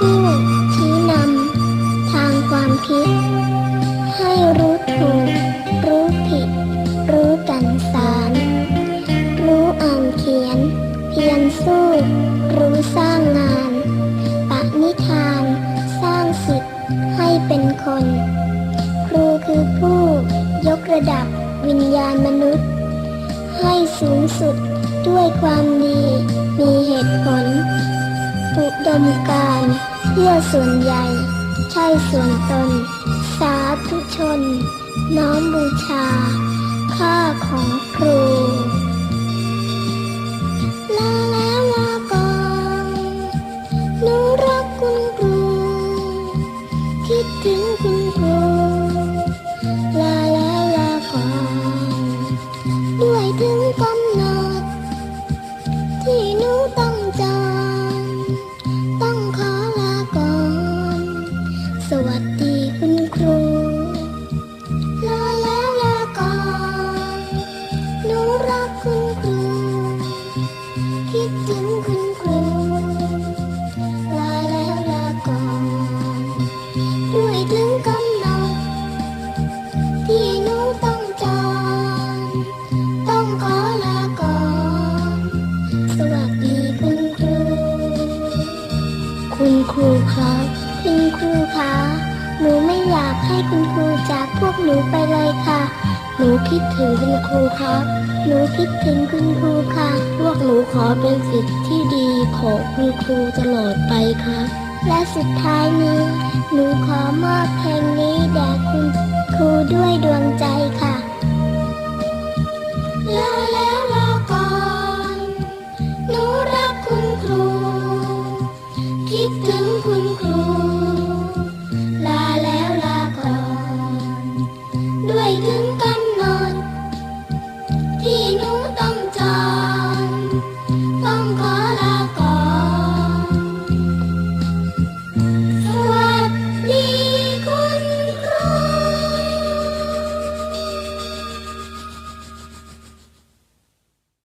ที่ชี้นำทางความคิด ให้รู้ถูก รู้ผิด รู้กันสาร รู้อ่านเขียน เพียรสู้ รู้สร้างงานปะนิทาน สร้างสิทธิ์ให้เป็นคน ครูคือผู้ ยกระดับวิญญาณมนุษย์ ให้สูงสุดด้วยความดีมีเหตุผลอุดมการ เพื่อส่วนใหญ่ ใช่ส่วนตน สาธุชน น้อมบูชาค่าของครูลาแล้วลาก่อนหนูรักคุณครู คิดถึงคุณครูลาแล้วลาก่อนด้วยถึงกำหนดที่หนูต้องจอง สวัสดีคุณครูลาแล้วลาก่อนหนูรักคุณครู คิดถึงคุณครูลาแล้วลาก่อนด้วยถึงกำหนดที่หนูต้องจองต้องขอลาก่อน สวัสดีคุณครู คุณครูครับ คุณครูคะ หนูไม่อยากให้คุณครูจากพวกหนูไปเลยค่ะ หนูคิดถึงคุณครูครับ หนูคิดถึงคุณครูค่ะ พวกหนูขอเป็นสิทธิ์ที่ดีของคุณครูตลอดไปครับ และสุดท้ายนี้ หนูขอมอบเพลงนี้แด่คุณครูด้วยดวงใจ ลาแ